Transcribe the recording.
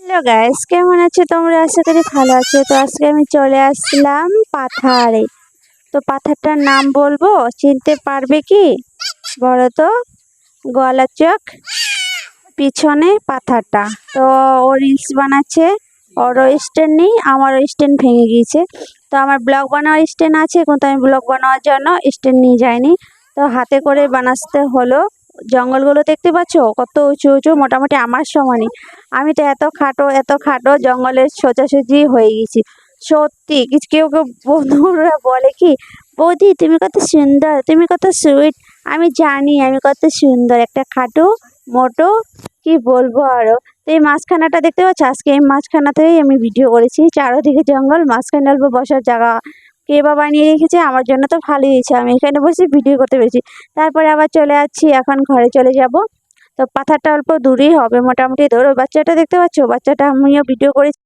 Hello guys, কেমন আছো? তোমরা আশা করি ভালো আছো। তো আজকে আমি চলে আসলাম পাথারে। তো পাথারটার নাম বলব? চিনতে পারবে কি? বলো তো। গলা চোখ পিছনে পাথারটা। তো ও রিলস বানাচ্ছে। ওরও স্ট্যান্ড নেই, আমারও স্ট্যান্ড ভেঙে গিয়েছে। তো আমার ব্লগ বানানোর স্ট্যান্ড আছে, কিন্তু আমি ব্লগ বানানোর জন্য স্ট্যান্ড নিয়ে যাইনি। তো হাতে করে বানাতে হলো। জঙ্গলগুলো দেখতে পাচ্ছ? কত উঁচু উঁচু, মোটামুটি আমার সমানই। আমি তো এত খাটো এত খাটো জঙ্গলের সোজাসুজি হয়ে গেছি। সত্যি, কিছু কেউ কেউ বন্ধুরা বলে কি, বৌদি, তুমি কত সুন্দর, তুমি কত সুইট। আমি জানি, আমি কত সুন্দর, একটা খাটো, মোটো, কি বলব আরও তো এই মাঝখানাটা দেখতে পাচ্ছ? আজকে এই মাঝখানাতেই আমি ভিডিও করেছি। চারোদিকে জঙ্গল, মাঝখানে অল্প বসার জায়গা। কে বা বানিয়ে রেখেছে, আমার জন্য তো ভালোই হয়েছে। আমি এখানে বসে ভিডিও করতে পেরেছি। তারপরে আবার চলে যাচ্ছি এখন ঘরে চলে যাব। তো পাথারটা অল্প দূরেই হবে, মোটামুটি ধরো, বাচ্চাটা দেখতে পাচ্ছ? বাচ্চাটা আমিও ভিডিও করেছি।